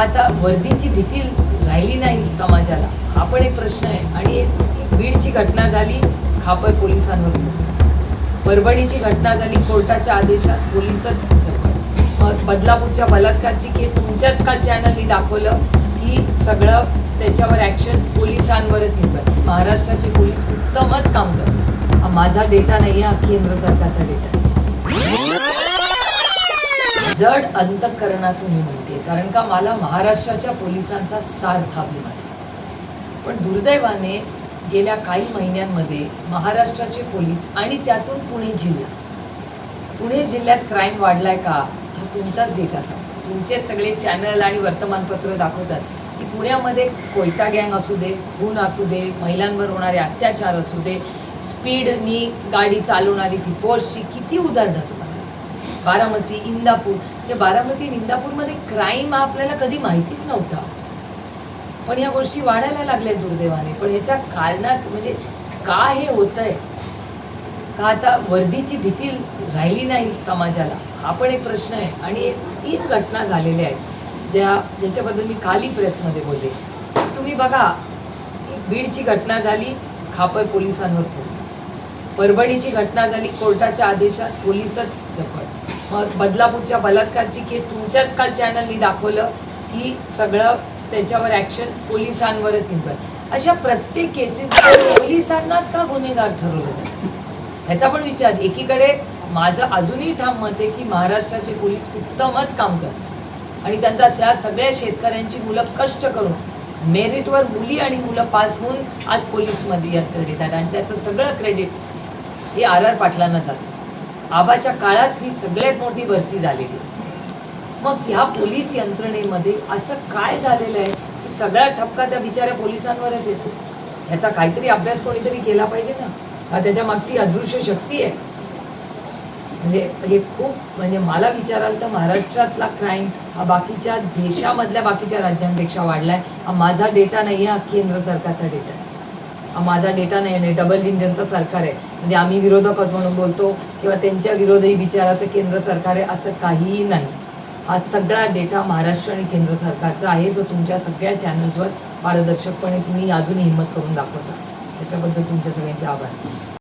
आता वर्दीची भीती राहिली नाही समाजाला. हा पण एक प्रश्न आहे. आणि एक बीडची घटना झाली खापर पोलिसांवर परभणीची घटना झाली कोर्टाच्या आदेशात पोलिसच मग बदलापूरच्या बलात्कारची केस तुमच्याच काल चॅनलनी दाखवलं की सगळं त्याच्यावर ॲक्शन पोलिसांवरच घेतात महाराष्ट्राचे पोलीस उत्तमच काम करतात. हा माझा डेटा नाही आहे हा केंद्र सरकारचा डेटा जड अंतकरणातून ही म्हणते कारण का मला महाराष्ट्राच्या पोलिसांचा सार्थ अभिमान आहे. पण दुर्दैवाने गेल्या काही महिन्यांमध्ये महाराष्ट्राचे पोलीस आणि त्यातून पुणे जिल्हा पुणे जिल्ह्यात क्राईम वाढलाय का हा तुमचाच डेटा सांगतो तुमचे सगळे चॅनल आणि वर्तमानपत्र दाखवतात की पुण्यामध्ये कोयता गँग असू दे खून असू दे महिलांवर होणारे अत्याचार असू दे स्पीडनी गाडी चालवणारी ती पोर्सची किती उदाहरणं बारामती इंदापूर. या बारामती आणि इंदापूरमध्ये क्राईम आपल्याला कधी माहितीच नव्हता. पण या गोष्टी वाढायला लागल्या दुर्दैवाने. पण ह्याच्या कारणात म्हणजे का हे होतंय? का आता वर्दीची भीती राहिली नाही समाजाला? हा पण एक प्रश्न आहे. आणि एक तीन घटना झालेल्या आहेत ज्या ज्याच्याबद्दल मी काली प्रेसमध्ये बोलले. तुम्ही बघा बीडची घटना झाली खापर पोलिसांवर फोन परभणीची घटना झाली कोर्टाच्या आदेशात पोलिसच जखड मग बदलापूरच्या बलात्कारची केस तुमच्याच काल चॅनलनी दाखवलं की सगळं त्याच्यावर ॲक्शन पोलिसांवरच घेतात अशा प्रत्येक केसेस पोलिसांनाच का गुन्हेगार ठरवलं जातं? ह्याचा पण विचार. एकीकडे माझं अजूनही ठाम मत आहे की महाराष्ट्राचे पोलीस उत्तमच काम करतात. आणि त्यांचा त्या सगळ्या शेतकऱ्यांची मुलं कष्ट करून मेरिटवर मुली आणि मुलं पास होऊन आज पोलीसमध्ये यंत्रण येतात आणि त्याचं सगळं क्रेडिट हे आर आर पाटलांना जाते. आबाच्या काळात ही सगळ्यात मोठी भरती झालेली आहे. मग ह्या पोलीस यंत्रणेमध्ये असं काय झालेलं आहे? की सगळा ठपका त्या बिचाऱ्या पोलिसांवरच येतो. ह्याचा काहीतरी अभ्यास कोणीतरी केला पाहिजे ना? हा त्याच्या मागची अदृश्य शक्ती आहे. म्हणजे हे खूप म्हणजे मला विचाराल तर महाराष्ट्रातला क्राईम हा बाकीच्या देशामधल्या बाकीच्या राज्यांपेक्षा वाढलाय. हा माझा डेटा नाही आहे हा केंद्र सरकारचा डेटा आहे. माझा डेटा नाही आहे डबल इंजनचं सरकार आहे. म्हणजे आम्ही विरोधक म्हणून बोलतो किंवा त्यांच्या विरोधी विचाराचं केंद्र सरकार आहे असं काहीही नाही. हा सगळा डेटा महाराष्ट्र आणि केंद्र सरकारचा आहे जो तुमच्या सगळ्या चॅनल्सवर पारदर्शकपणे तुम्ही अजूनही हिंमत करून दाखवता. त्याच्याबद्दल तुमच्या सगळ्यांचे आभार.